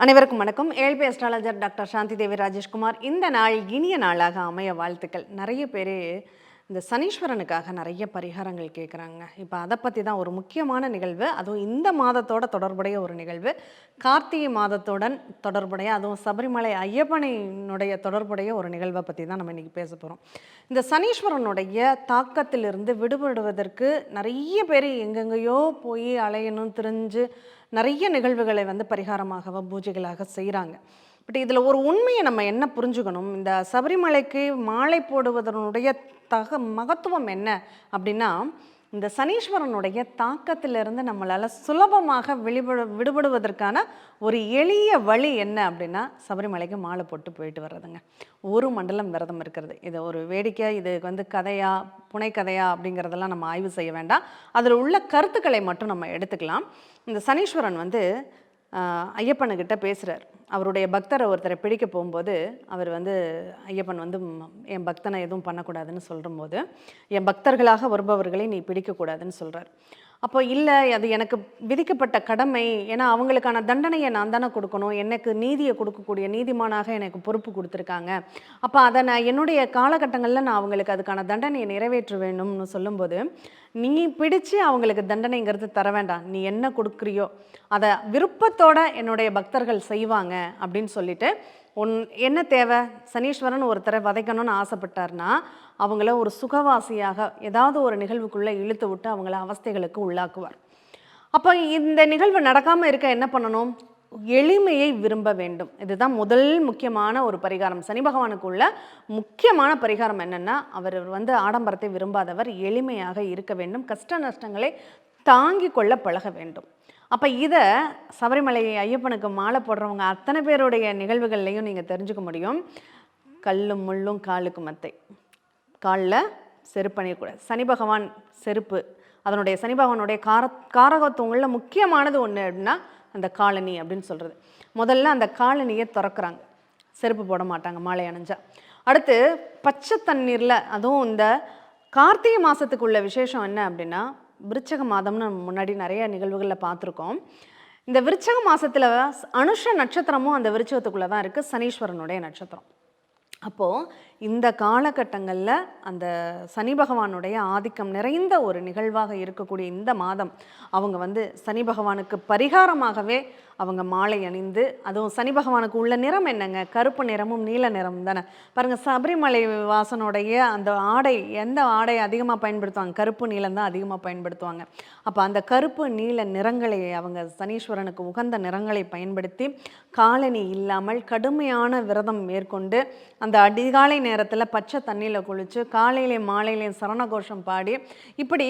அனைவருக்கும் வணக்கம். ஏழ்பி அஸ்ட்ராலஜர் டாக்டர் சாந்தி தேவி ராஜேஷ்குமார். இந்த நாள் இனிய நாளாக அமைய வாழ்த்துக்கள். நிறைய பேர் இந்த சனீஸ்வரனுக்காக நிறைய பரிகாரங்கள் கேட்குறாங்க இப்போ அதை பற்றி தான் ஒரு முக்கியமான நிகழ்வு. அதுவும் இந்த மாதத்தோட தொடர்புடைய ஒரு நிகழ்வு. கார்த்திகை மாதத்துடன் தொடர்புடைய அதுவும் சபரிமலை ஐயப்பனையினுடைய தொடர்புடைய ஒரு நிகழ்வை பற்றி தான் நம்ம இன்றைக்கி பேச போகிறோம் இந்த சனீஸ்வரனுடைய தாக்கத்திலிருந்து விடுபடுவதற்கு நிறைய பேர் எங்கெங்கேயோ போய் அலையணும் திரிஞ்சு நிறைய நிகழ்வுகளை வந்து பரிகாரமாகவோ பூஜைகளாக செய்கிறாங்க பட் இதில் ஒரு உண்மையை நம்ம என்ன புரிஞ்சுக்கணும்? இந்த சபரிமலைக்கு மாலை போடுவதனுடைய தக மகத்துவம் என்ன? அப்படின்னா இந்த சனீஸ்வரனுடைய தாக்கத்திலிருந்து நம்மளால் சுலபமாக வெளிபடு விடுபடுவதற்கான ஒரு எளிய வழி என்ன அப்படின்னா சபரிமலைக்கு மாலை போட்டு போயிட்டு வர்றதுங்க. ஒரு மண்டலம் விரதம் இருக்கிறது. இது ஒரு வேடிக்கை இது வந்து கதையா புனைக்கதையா அப்படிங்கிறதெல்லாம் நம்ம ஆய்வு செய்ய வேண்டாம். அதில் உள்ள கருத்துக்களை மட்டும் நம்ம எடுத்துக்கலாம். இந்த சனீஸ்வரன் வந்து ஐயப்பனுக்கிட்ட பேசுகிறார் அவருடைய பக்தரை ஒருத்தரை பிடிக்க போகும்போது அவர் வந்து ஐயப்பன் வந்து என் பக்தனை எதுவும் பண்ணக்கூடாதுன்னு சொல்லும்போது என் பக்தர்களாக வருபவர்களை நீ பிடிக்கக்கூடாதுன்னு சொல்கிறார் அப்போ இல்லை அது எனக்கு விதிக்கப்பட்ட கடமை. ஏன்னா அவங்களுக்கான தண்டனையை நான் தானே கொடுக்கணும். எனக்கு நீதியை கொடுக்கக்கூடிய நீதிமானாக எனக்கு பொறுப்பு கொடுத்துருக்காங்க. அப்போ அதை நான் என்னுடைய காலகட்டங்களில் நான் அவங்களுக்கு அதுக்கான தண்டனையை நிறைவேற்ற வேணும்னு சொல்லும்போது நீ பிடிச்சு அவங்களுக்கு தண்டனைங்கிறது தர வேண்டாம். நீ என்ன கொடுக்குறியோ அதை விருப்பத்தோட என்னுடைய பக்தர்கள் செய்வாங்க அப்படின்னு சொல்லிட்டு உன் என்ன தேவை? சனீஸ்வரன் ஒருத்தரை வதைக்கணும்னு ஆசைப்பட்டார்னா அவங்கள ஒரு சுகவாசியாக ஏதாவது ஒரு நிகழ்வுக்குள்ளே இழுத்து விட்டு அவங்கள அவஸ்தைகளுக்கு உள்ளாக்குவார். அப்போ இந்த நிகழ்வு நடக்காமல் இருக்க என்ன பண்ணணும்? எளிமையை விரும்ப வேண்டும். இதுதான் முதல் முக்கியமான ஒரு பரிகாரம். சனி பகவானுக்குள்ள முக்கியமான பரிகாரம் என்னன்னா அவர் வந்து ஆடம்பரத்தை விரும்பாதவர் எளிமையாக இருக்க வேண்டும் கஷ்ட நஷ்டங்களை தாங்கி கொள்ள பழக வேண்டும். அப்போ இதை சபரிமலை ஐயப்பனுக்கு மாலை போடுறவங்க அத்தனை பேருடைய நிகழ்வுகள்லையும் நீங்கள் தெரிஞ்சுக்க முடியும். கல்லும் முள்ளும் காலுக்கு மத்தை. காலில் செருப்பு அணியக்கூடாது. சனி பகவான் செருப்பு. அதனுடைய சனி பகவானுடைய கார காரகத்துவங்களில் முக்கியமானது ஒன்று அப்படின்னா அந்த காலனி அப்படின்னு சொல்கிறது முதல்ல அந்த காலனியை திறக்கிறாங்க. செருப்பு போட மாட்டாங்க மாலை அணிஞ்சா. அடுத்து பச்சை தண்ணீரில் அதுவும் இந்த கார்த்திகை மாதத்துக்குள்ள விசேஷம் என்ன அப்படின்னா விருச்சக மாதம்னு முன்னாடி நிறைய நிகழ்வுகளில் பார்த்துருக்கோம். இந்த விருச்சக மாதத்தில் அனுஷ நட்சத்திரமும் அந்த விருச்சகத்துக்குள்ளே தான் இருக்குது சனீஸ்வரனுடைய நட்சத்திரம். அப்போது இந்த காலகட்டங்களில் அந்த சனி பகவானுடைய ஆதிக்கம் நிறைந்த ஒரு நிகழ்வாக இருக்கக்கூடிய இந்த மாதம் அவங்க வந்து சனி பகவானுக்கு பரிகாரமாகவே அவங்க மாலை அணிந்து அதுவும் சனி பகவானுக்கு உள்ள நிறம் என்னங்க? கருப்பு நிறமும் நீல நிறமும் தானே? பாருங்கள் சபரிமலை வாசனுடைய அந்த ஆடை எந்த ஆடை அதிகமாக பயன்படுத்துவாங்க? கருப்பு நீலம் தான் அதிகமாக பயன்படுத்துவாங்க. அப்போ அந்த கருப்பு நீல நிறங்களை அவங்க சனீஸ்வரனுக்கு உகந்த நிறங்களை பயன்படுத்தி காலணி இல்லாமல் கடுமையான விரதம் மேற்கொண்டு அந்த அதிகாலை நேரத்தில் பச்சை தண்ணியில் குளித்து காலையிலே மாலையிலே சரணகோஷம் பாடி இப்படி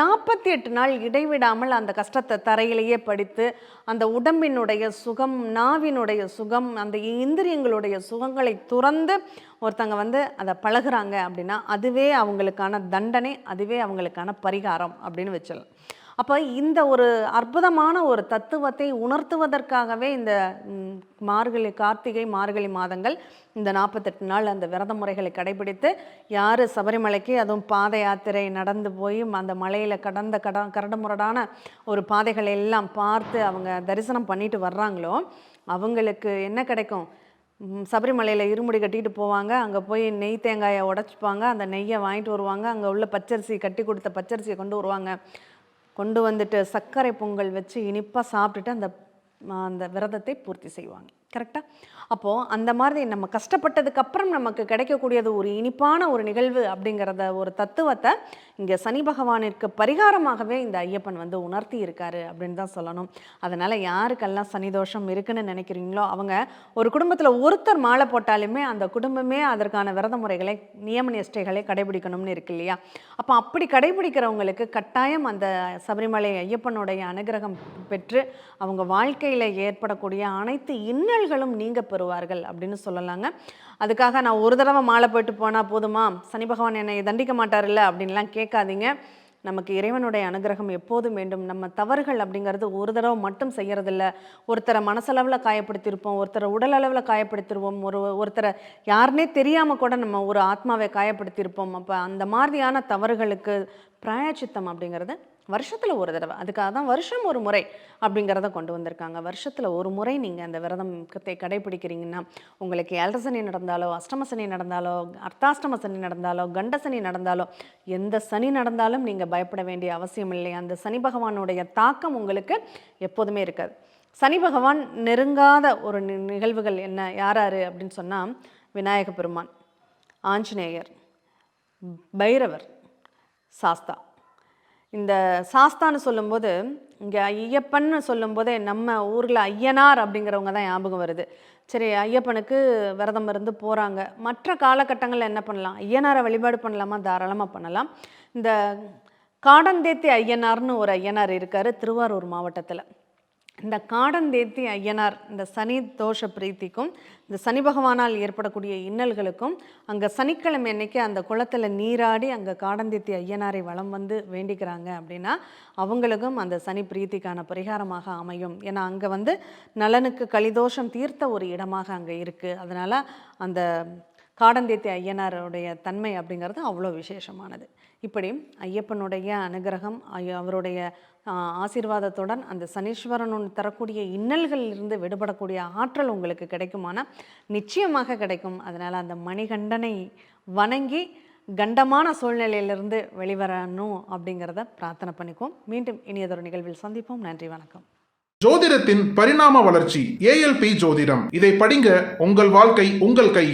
நாற்பத்தி எட்டு நாள் இடைவிடாமல் அந்த கஷ்டத்தை தரையிலேயே படித்து அந்த உடம்பினுடைய சுகம் நாவினுடைய சுகம் அந்த இந்திரியங்களுடைய சுகங்களை துறந்து ஒருத்தங்க வந்து அதை பழகுறாங்க அப்படின்னா அதுவே அவங்களுக்கான தண்டனை அதுவே அவங்களுக்கான பரிகாரம் அப்படின்னு வச்சிடலாம். அப்போ இந்த ஒரு அற்புதமான ஒரு தத்துவத்தை உணர்த்துவதற்காகவே இந்த மார்கழி கார்த்திகை மார்கழி மாதங்கள் இந்த நாற்பத்தெட்டு நாள் அந்த விரத முறைகளை கடைபிடித்து யார் சபரிமலைக்கு அதுவும் பாத யாத்திரை நடந்து போய் அந்த மலையில் கடந்த கட கரடுமுரடான ஒரு பாதைகளை எல்லாம் பார்த்து அவங்க தரிசனம் பண்ணிட்டு வர்றாங்களோ அவங்களுக்கு என்ன கிடைக்கும்? சபரிமலையில் இருமுடி கட்டிட்டு போவாங்க அங்கே போய் நெய் தேங்காயை உடச்சிப்பாங்க அந்த நெய்யை வாங்கிட்டு வருவாங்க அங்கே உள்ள பச்சரிசி கட்டி கொடுத்த பச்சரிசியை கொண்டு வருவாங்க. கொண்டு வந்துட்டு சர்க்கரை பொங்கல் வச்சு இனிப்பாக சாப்பிட்டுட்டு அந்த அந்த விரதத்தை பூர்த்தி செய்வாங்க. கரெக்டாக அப்போது அந்த மாதிரி நம்ம கஷ்டப்பட்டதுக்கப்புறம் நமக்கு கிடைக்கக்கூடியது ஒரு இனிப்பான ஒரு நிகழ்வு அப்படிங்கிறத ஒரு தத்துவத்தை இங்கே சனி பகவானிற்கு பரிகாரமாகவே இந்த ஐயப்பன் வந்து உணர்த்தி இருக்காரு அப்படின்னு தான் சொல்லணும். அதனால் யாருக்கெல்லாம் சனி தோஷம் இருக்குன்னு நினைக்கிறீங்களோ அவங்க ஒரு குடும்பத்தில் ஒருத்தர் மாலை போட்டாலுமே அந்த குடும்பமே அதற்கான விரத முறைகளை நியம நிஷ்டைகளை கடைபிடிக்கணும்னு இருக்கு இல்லையா? அப்போ அப்படி கடைபிடிக்கிறவங்களுக்கு கட்டாயம் அந்த சபரிமலை ஐயப்பனுடைய அனுகிரகம் பெற்று அவங்க வாழ்க்கையில் ஏற்படக்கூடிய அனைத்து இன்னல்களும் நீங்கள் பெறுவார்கள் அப்படின்னு சொல்லலாங்க. அதுக்காக நான் ஒரு தடவை மாலை போயிட்டு போனால் போதுமா? சனி பகவான் என்னை தண்டிக்க மாட்டார்ல அப்படின்லாம் கேட்காதீங்க. நமக்கு இறைவனுடைய அனுகிரகம் எப்போதும் வேண்டும். நம்ம தவறுகள் அப்படிங்கிறது ஒரு தடவை மட்டும் செய்கிறதில்ல ஒருத்தரை மனசளவில் காயப்படுத்தியிருப்போம் ஒருத்தரை உடல் அளவில் காயப்படுத்திருப்போம் ஒரு ஒருத்தரை யாருனே தெரியாமல் கூட நம்ம ஒரு ஆத்மாவை காயப்படுத்தியிருப்போம். அப்போ அந்த மாதிரியான தவறுகளுக்கு பிராயச்சித்தம் அப்படிங்கிறது வருஷத்தில் ஒரு தடவை. அதுக்காக தான் வருஷம் ஒரு முறை அப்படிங்கிறத கொண்டு வந்திருக்காங்க. வருஷத்தில் ஒரு முறை நீங்கள் அந்த விரதத்தை கடைபிடிக்கிறீங்கன்னா உங்களுக்கு ஏழரசனி நடந்தாலோ அஷ்டம சனி நடந்தாலோ அர்த்தாஷ்டம சனி நடந்தாலோ கண்ட சனி நடந்தாலோ எந்த சனி நடந்தாலும் நீங்கள் பயப்பட வேண்டிய அவசியம் இல்லை. அந்த சனி பகவானுடைய தாக்கம் உங்களுக்கு எப்போதுமே இருக்காது. சனி பகவான் நெருங்காத ஒரு நி- நிகழ்வுகள் என்ன யார் யார் அப்படின்னு சொன்னால் விநாயக பெருமான் ஆஞ்சநேயர் பைரவர் சாஸ்தா. இந்த சாஸ்தான்னு சொல்லும்போது இங்கே ஐயப்பன்னு சொல்லும்போதே நம்ம ஊரில் ஐயனார் அப்படிங்கிறவங்க தான் ஞாபகம் வருது. சரி ஐயப்பனுக்கு விரதம் இருந்து போகிறாங்க மற்ற காலகட்டங்களில் என்ன பண்ணலாம்? ஐயனாரை வழிபாடு பண்ணலாமா? தாராளமாக பண்ணலாம். இந்த காடந்தேத்தி ஐயனார்னு ஒரு ஐயனார் இருக்கார் திருவாரூர் மாவட்டத்தில். இந்த காடந்தேத்தி ஐயனார் இந்த சனி தோஷ பிரீத்திக்கும் இந்த சனி பகவானால் ஏற்படக்கூடிய இன்னல்களுக்கும் அங்கே சனிக்கிழமை அன்னைக்கு அந்த குளத்தில் நீராடி அங்கே காடந்தேத்தி ஐயனாரை வளம் வந்து வேண்டிக்கிறாங்க அப்படின்னா அவங்களுக்கும் அந்த சனி பிரீத்திக்கான பரிகாரமாக அமையும். ஏன்னா அங்கே வந்து நலனுக்கு கலிதோஷம் தீர்த்த ஒரு இடமாக அங்கே இருக்குது அதனால் அந்த காடந்தேத்தி ஐயனாருடைய தன்மை அப்படிங்கிறது அவ்வளோ விசேஷமானது. இப்படி ஐயப்பனுடைய அனுகிரகம் அவருடைய ஆசீர்வாதத்துடன் அந்த சனீஸ்வரன் தரக்கூடிய இன்னல்களிலிருந்து விடுபடக்கூடிய ஆற்றல் உங்களுக்கு கிடைக்குமானா? நிச்சயமாக கிடைக்கும். அதனால் அந்த மணிகண்டனை வணங்கி கண்டமான சூழ்நிலையிலிருந்து வெளிவரணும் அப்படிங்கிறத பிரார்த்தனை பண்ணிக்குவோம். மீண்டும் இனியதொரு நிகழ்வில் சந்திப்போம். நன்றி வணக்கம். ஜோதிடத்தின் பரிணாம வளர்ச்சி ஏஎல்பி ஜோதிடம். இதை படிங்க உங்கள் வாழ்க்கை உங்கள் கையில்.